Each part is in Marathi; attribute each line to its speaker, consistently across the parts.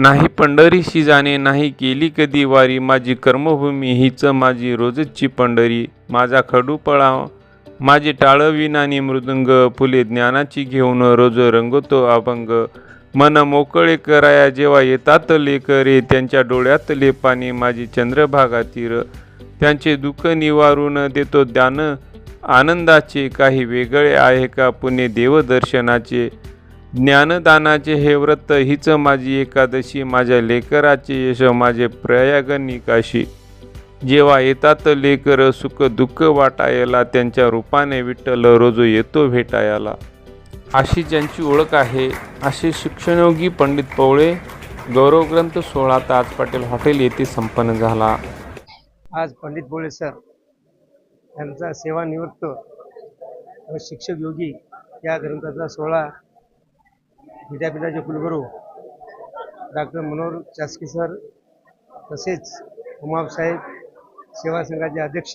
Speaker 1: नाही पंढरीशी जाणे नाही केली कधी वारी. माझी कर्मभूमी हीच माझी रोजची पंढरी. माझा खडू माझे माझे टाळविनानी मृदुंग फुले ज्ञानाची घेऊन रोज रंगतो अभंग. मन मोकळे कराया जेव्हा येतात लेकरे त्यांच्या डोळ्यातले पाणी माझी चंद्रभागा तीर त्यांचे दुःख निवारून देतो ज्ञान. आनंदाचे काही वेगळे आहे का? पुणे देवदर्शनाचे. ज्ञानदानाचे हे व्रत हीच माझी एकादशी माझ्या लेकराचे यश माझे प्रयाग निकाशी. जेव्हा येतात लेकर सुख दुःख वाटायला त्यांच्या रूपाने विठ्ठल रोज येतो भेटायला. अशी ज्यांची ओळख आहे असे शिक्षणयोगी पंडित पवळे गौरवग्रंथ सोहळा ताज पाटील हॉटेल येथे संपन्न झाला.
Speaker 2: आज पंडित पोळे सर यांचा सेवानिवृत्त व शिक्षक योगी या ग्रंथाचा सोहळा विद्यापीठाचे कुलगुरू डॉक्टर मनोहर चास्की सर तसेच उमाबसाहेब सेवा संघाचे अध्यक्ष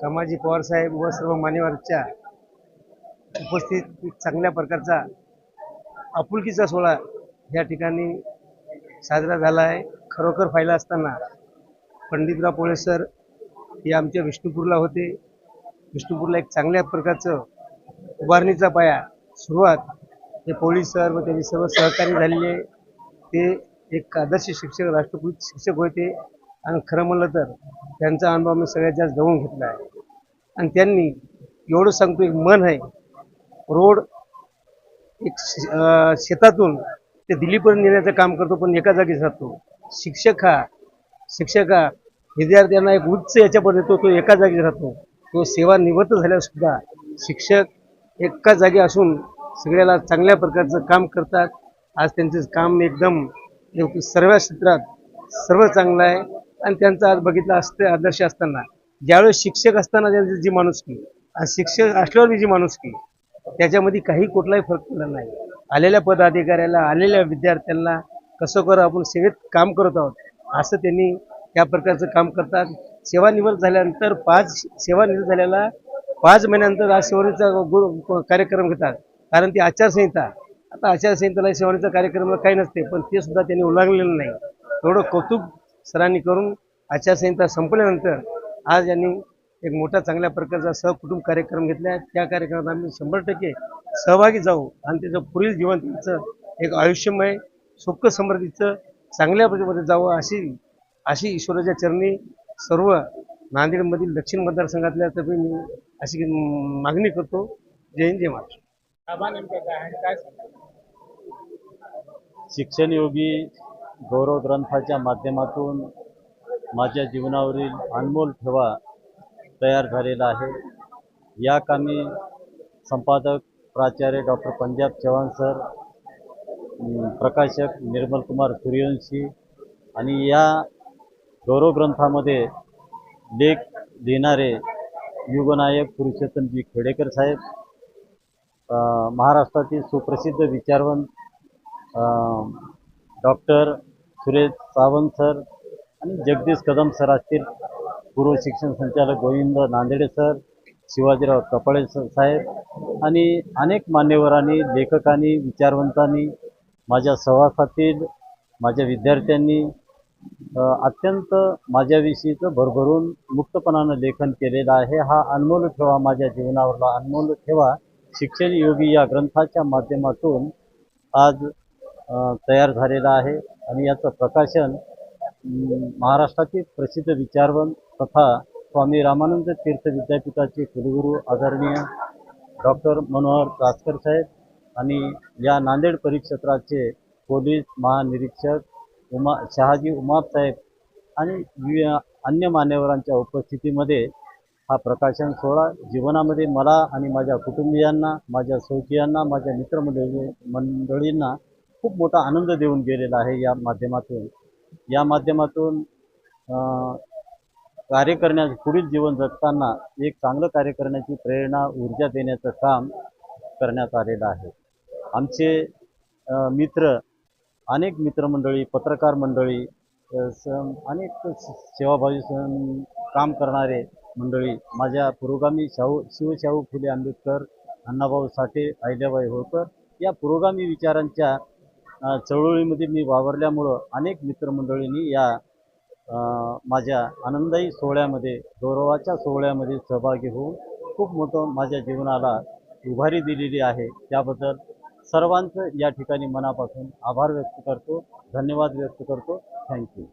Speaker 2: कामाजी पवारसाहेब व सर्व मान्यवरच्या उपस्थित एक चांगल्या प्रकारचा आपुलकीचा सोहळा या ठिकाणी साजरा झाला आहे. खरोखर पाहिला असताना पंडितराव पोळे सर हे आमच्या विष्णुपूरला होते. विष्णुपूरला एक चांगल्या प्रकारचं उभारणीचा पाया सुरुवात हे पोलीस सर व त्यांचे सर्व सहकारी झालेले ते एक आदर्श शिक्षक राष्ट्रकुट शिक्षक होते. आणि खरं म्हणलं तर त्यांचा अनुभव मी सगळ्यात जास्त जवळून घेतला आहे. आणि त्यांनी एवढं सांगतो एक मन आहे. रोड एक शेतातून ते दिल्लीपर्यंत नेण्याचं काम करतो पण एका जागीच राहतो शिक्षक हा शिक्षक हा विद्यार्थ्यांना एक उच्च याच्यापर्यंत येतो तो एका जागी राहतो. तो सेवा निवृत्त झाल्यावर सुद्धा शिक्षक एका जागी असून सगळ्याला चांगल्या प्रकारचं काम करतात. आज त्यांचं काम एकदम सर्व क्षेत्रात सर्व चांगलं आहे. आणि त्यांचा आज बघितलं असते आदर्श असताना. ज्यावेळेस शिक्षक असताना त्यांची जी माणुसकी आणि शिक्षक असल्यावर जी माणुसकी त्याच्यामध्ये काही कुठलाही फरक पडला नाही. आलेल्या पदाधिकाऱ्याला आलेल्या विद्यार्थ्यांना कसं करू आपण सेवेत काम करत आहोत. असं त्यांनी त्या प्रकारचं काम करतात. सेवानिवृत्त झाल्यानंतर पाच सेवानिवृत्त झाल्याला पाच महिन्यानंतर आज सेवानीचा कार्यक्रम घेतात. कारण ती आचारसंहिता आता आचारसंहिताला सेवानीचा कार्यक्रम काही नसते पण ते सुद्धा त्यांनी उल्लंघलेलं नाही. थोडं कौतुक सरांनी करून आचारसंहिता संपल्यानंतर आज यांनी एक मोठा चांगल्या प्रकारचा सहकुटुंब कार्यक्रम घेतला. आहे त्या कार्यक्रमात आम्ही शंभर टक्के सहभागी जाऊ आणि त्याचं पुढील जीवन त्यांचं एक आयुष्यमय सुख समृद्धीचं चांगल्या पद्धतीमध्ये जावं अशी अशी ईश्वराच्या चरणी सर्व नांदेडमधील दक्षिण मतदारसंघातल्या तर्फे मी अशी मागणी करतो. जय हिंद जय महाराष्ट्र.
Speaker 3: शिक्षण योगी गौरव ग्रंथाच्या माध्यमातून माझ्या जीवनावरील अनमोल ठेवा तयार झालेला आहे. या कामी संपादक प्राचार्य डॉक्टर पंजाब चव्हाण सर प्रकाशक निर्मल कुमार सूर्यवंशी आणि या गौरव ग्रंथामध्ये लेख लिहिणारे युगनायक पुरुषोत्तमजी खेडेकर साहेब महाराष्ट्रातील सुप्रसिद्ध विचारवंत डॉक्टर सुरेश सावंत सर आणि जगदीश कदम सर असतील. पूर्व शिक्षण संचालक गोविंद नांदेडे सर शिवाजीराव कपाळे सर साहेब आणि अनेक मान्यवरांनी लेखकांनी विचारवंतांनी माझ्या सहवासातील माझ्या विद्यार्थ्यांनी अत्यंत माझ्याविषयीचं भरभरून मुक्तपणानं लेखन केलेलं आहे. हा अनमोल ठेवा माझ्या जीवनावरला अनमोल ठेवा. शिक्षण योगी या ग्रंथाच्या माध्यमातून आज तयार झालेला आहे आणि याचं प्रकाशन महाराष्ट्रातील महाराष्ट्राचे प्रसिद्ध विचारवंत तथा स्वामी रामानंद तीर्थ विद्यापीठाचे कुलगुरू आदरणीय डॉक्टर मनोहर कासकर साहेब आणि या नांदेड परिक्षेत्राचे पोलीस महानिरीक्षक उमा शहाजी उमाप साहेब आणि अन्य मान्यवरांच्या उपस्थितीमध्ये हा प्रकाशन सोहळा जीवनामध्ये मला आणि माझ्या कुटुंबियांना माझ्या सौकियांना माझ्या मित्रमंडळी मंडळींना खूप मोठा आनंद देऊन गेलेला आहे या माध्यमातून. या माध्यमातून कार्य करण्यास पुढील जीवन जगताना एक चांगलं कार्य करण्याची प्रेरणा ऊर्जा देण्याचं काम करण्यात आलेलं आहे. आमचे मित्र अनेक मित्रमंडळी पत्रकार मंडळी स- अनेक सेवाभावी काम करणारे मंडळी माझ्या पुरोगामी शाहू शिवशाहू फुले आंबेडकर अण्णाभाऊ साठे अहिल्याबाई होळकर या पुरोगामी विचारांच्या चळवळीमध्ये मी वावरल्यामुळं अनेक मित्रमंडळींनी या माझ्या आनंदायी सोहळ्यामध्ये गौरवाच्या सोहळ्यामध्ये सहभागी होऊन खूप मोठं माझ्या जीवनाला उभारी दिलेली आहे. त्याबद्दल सर्वांचं या ठिकाणी मनापासून आभार व्यक्त करतो. धन्यवाद व्यक्त करतो. थँक्यू.